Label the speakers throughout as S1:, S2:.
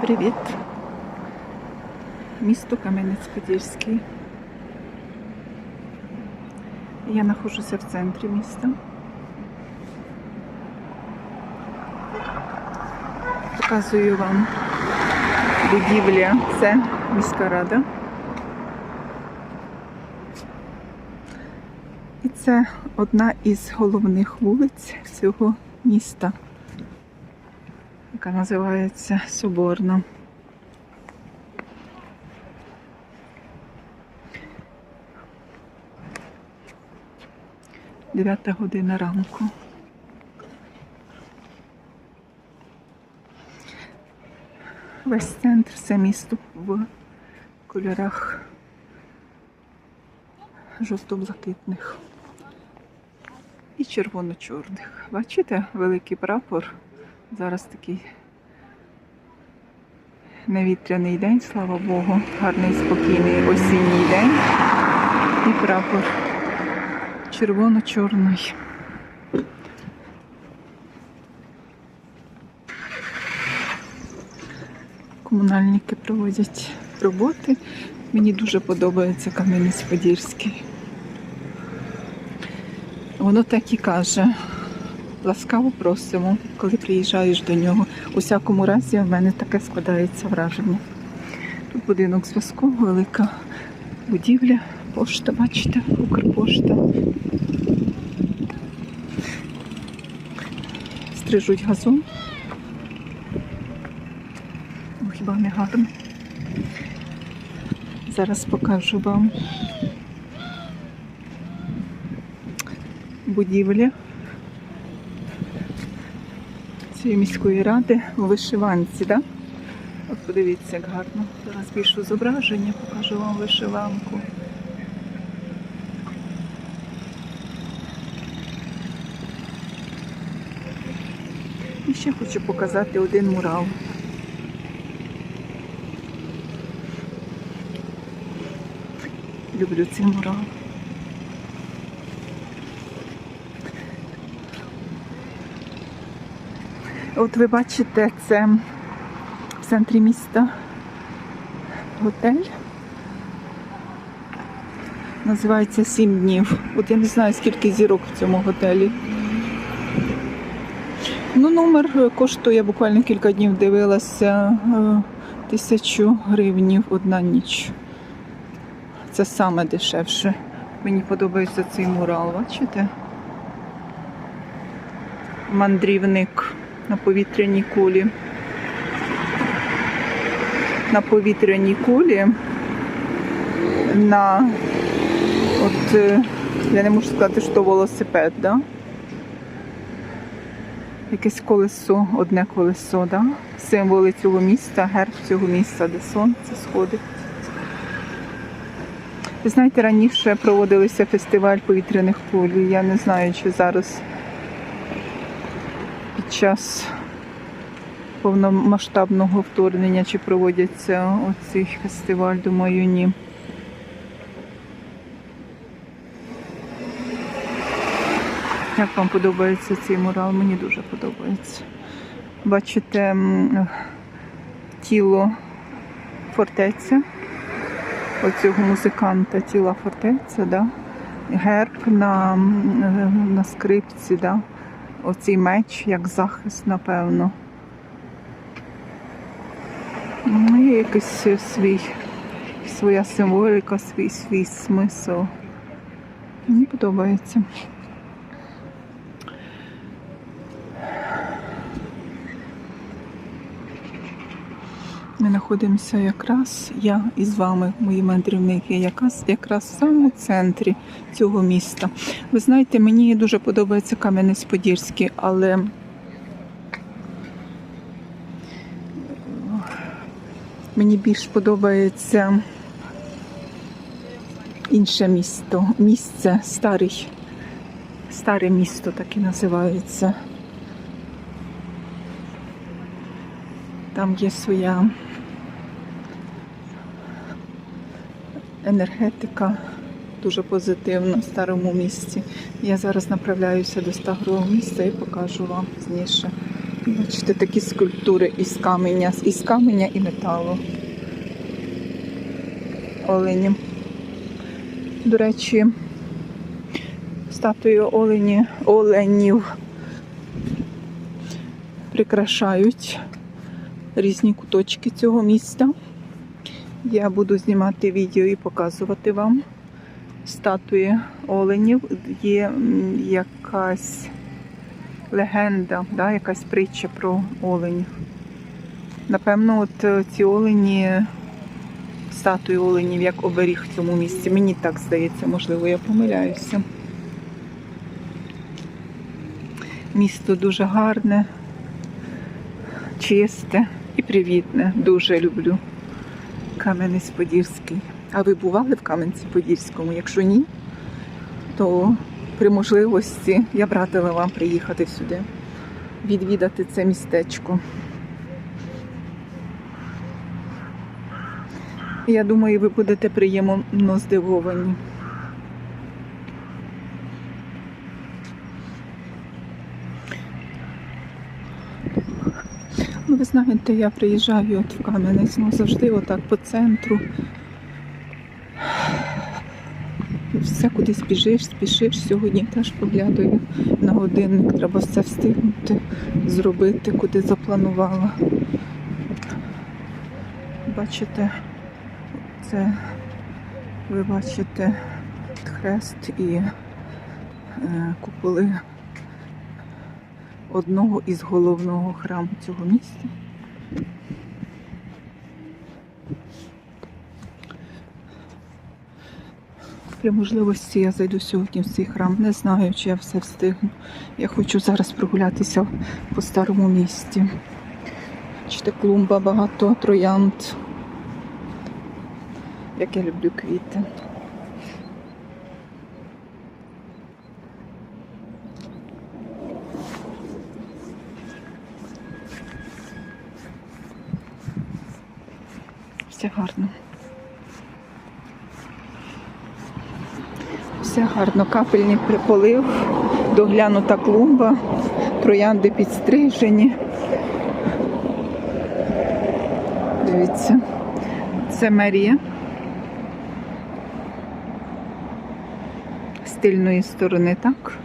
S1: Привіт. Місто Кам'янець-Подільський. Я знаходжуся в центрі міста. Показую вам будівля. Це міська рада. І це одна із головних вулиць всього міста, яка називається Соборна. Дев'ята година ранку. Весь центр, все місто в кольорах жовто-блакитних і червоно-чорних. Бачите, великий прапор. Зараз такий невітряний день, слава Богу, гарний спокійний осінній день. І прапор червоно-чорний. Комунальники проводять роботи. Мені дуже подобається Кам'янець-Подільський. Воно так і каже. Ласкаво просимо, коли приїжджаєш до нього. У всякому разі, в мене таке складається враження. Тут будинок зв'язку, велика будівля, пошта, бачите, Укрпошта. Стрижуть газон. О, хіба не гарно? Зараз покажу вам будівлі цієї міської ради у вишиванці, да? От подивіться, як гарно. Зараз більше зображення, покажу вам вишиванку. І ще хочу показати один мурал. Люблю цей мурал. От ви бачите, це в центрі міста готель. Називається Сім днів. От я не знаю, скільки зірок в цьому готелі. Ну, номер коштує буквально кілька днів дивилася е, тисячу гривнів одна ніч. Це саме дешевше. Мені подобається цей мурал, бачите? Мандрівник на повітряній кулі. На повітряній кулі на от е, я не можу сказати, що велосипед, да? Якесь колесо, одне колесо, да? Символи цього міста, герб цього міста, де сонце сходить. Ви знаєте, раніше проводилися фестиваль повітряних куль. Я не знаю, чи зараз час повномасштабного вторгнення чи проводяться оцей фестиваль, думаю, ні. Як вам подобається цей мурал? Мені дуже подобається. Бачите тіло фортеця оцього музиканта тіла фортеця, да? герб на, на скрипці, да? Оцей меч як захист, напевно. Ну, Є якийсь свій, своя символіка, свій свій смисл. Мені подобається. Знаходимося якраз, я із вами, мої мандрівники, якраз, якраз в самому центрі цього міста. Ви знаєте, мені дуже подобається Кам'янець-Подільський, але мені більш подобається інше місто, місце, старий, старе місто так і називається. Там є своя енергетика дуже позитивна в старому місці. Я зараз направляюся до старого місця і покажу вам пізніше Бачите, такі скульптури із каменя, із каменя і металу. Олені. До речі, статую олені, оленів прикрашають різні куточки цього міста. Я буду знімати відео і показувати вам статуї оленів. Є якась легенда, да, якась притча про оленів. Напевно, от е, ці олені, статуї оленів, як оберіг в цьому місці. Мені так здається, можливо, я помиляюся. Місто дуже гарне, чисте і привітне. Дуже люблю Кам'янець-Подільський. А ви бували в Кам'янці-Подільському? Якщо ні, то при можливості я б радила вам приїхати сюди, відвідати це містечко. Я думаю, ви будете приємно здивовані. Ви знаєте, я приїжджаю от в Кам'янець, ну завжди отак по центру. Все кудись біжиш, спішиш. Сьогодні теж поглядаю на годинник. Треба все встигнути зробити, куди запланувала. Бачите, це ви бачите хрест і е, куполи одного із головного храму цього міста. При можливості я зайду сьогодні в цей храм. Не знаю, чи я все встигну. Я хочу зараз прогулятися по старому місті. Бачите, клумба, багато троянд. Як я люблю квіти. Все гарно. Все гарно, капельний приполив, доглянута клумба, троянди підстрижені. Дивіться, це Марія. З тильної сторони, так?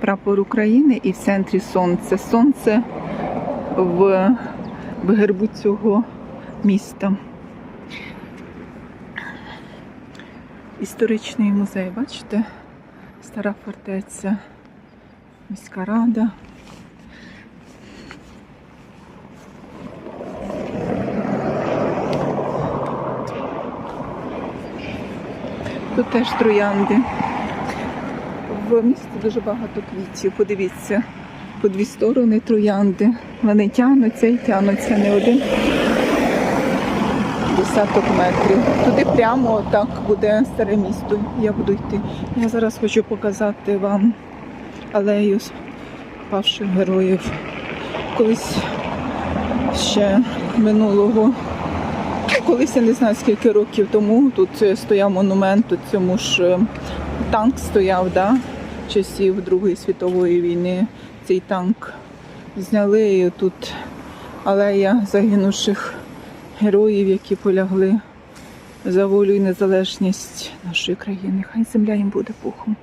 S1: Прапор України і в центрі сонце. Сонце в, в гербу цього міста. Історичний музей, бачите? Стара фортеця, міська рада. Тут теж троянди. В місті дуже багато квітів. Подивіться, по дві сторони троянди. Вони тягнуться і тягнуться не один десяток метрів. Туди прямо отак буде старе місто. Я буду йти. Я зараз хочу показати вам алею павших героїв. Колись ще минулого, ну, колись я не знаю скільки років тому тут стояв монумент тут цьому ж е, танк стояв, да? часів Другої світової війни. Цей танк зняли і тут алея загинувших героїв, які полягли за волю і незалежність нашої країни. Хай земля їм буде пухом.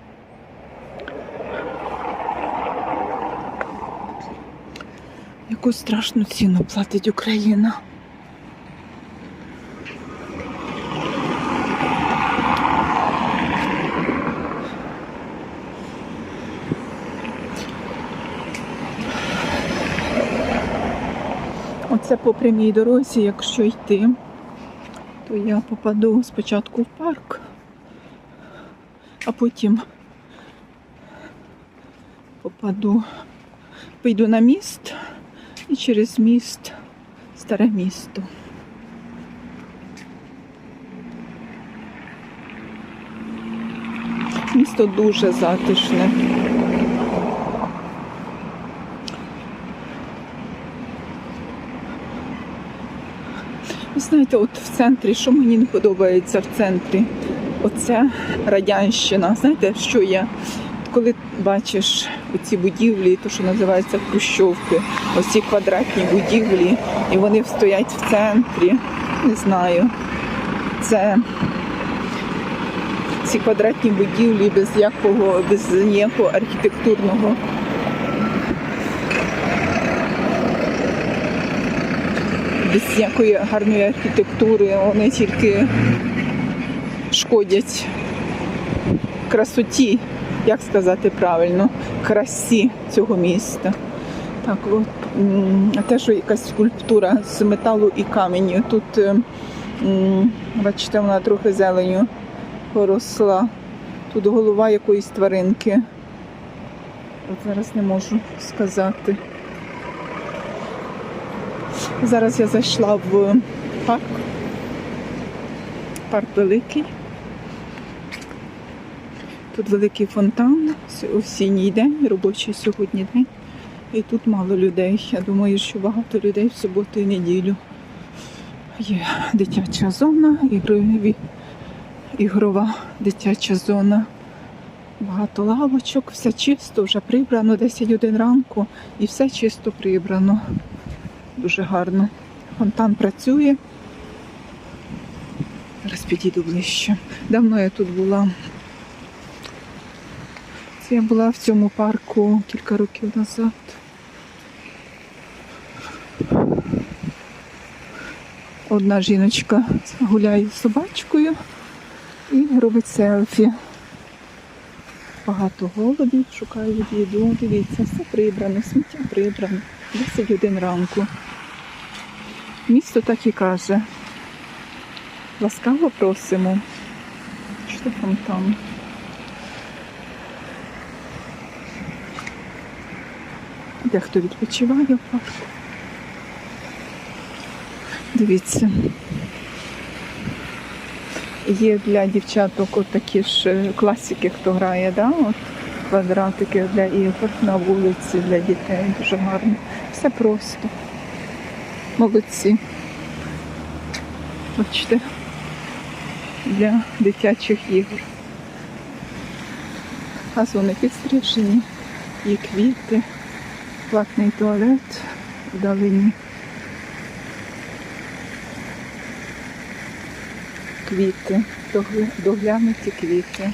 S1: Яку страшну ціну платить Україна. Оце по прямій дорозі, якщо йти, то я попаду спочатку в парк, а потім попаду, вийду на міст і через міст старе місто. Місто дуже затишне. Знаєте, от в центрі, що мені не подобається в центрі? Оце радянщина. Знаєте, що є? коли бачиш оці будівлі, то що називається хрущовки, оці квадратні будівлі, і вони стоять в центрі, не знаю, це ці квадратні будівлі без якого, без ніякого архітектурного. Без якої гарної архітектури, вони тільки шкодять красоті, як сказати правильно, красі цього міста. Так, от те, що якась скульптура з металу і каменю. Тут, е, бачите, вона трохи зеленю поросла. Тут голова якоїсь тваринки. От зараз не можу сказати. Зараз я зайшла в парк. Парк великий. Тут великий фонтан, осінній день, робочий сьогодні день. І тут мало людей. Я думаю, що багато людей в суботу і неділю. Є дитяча зона, ігрові, ігрова дитяча зона. Багато лавочок, все чисто, вже прибрано, 10 годин ранку і все чисто прибрано. Дуже гарно. Фонтан працює. Зараз підійду ближче. Давно я тут була. Це я була в цьому парку кілька років назад. Одна жіночка гуляє з собачкою і робить селфі. Багато голубів шукають їду. Дивіться, все прибрано, сміття прибрано. 10 годин ранку. Місто так і каже. Ласкаво просимо. Що там там? Дехто відпочиває в парку. Дивіться. Є для дівчаток такі ж е, класики, хто грає, да? от квадратики для ігор на вулиці, для дітей. Дуже гарно. Все просто. Молодці. Бачите, для дитячих ігор. Газони підстрижені, є квіти, платний туалет вдалині. Квіти, догля- доглянуті квіти.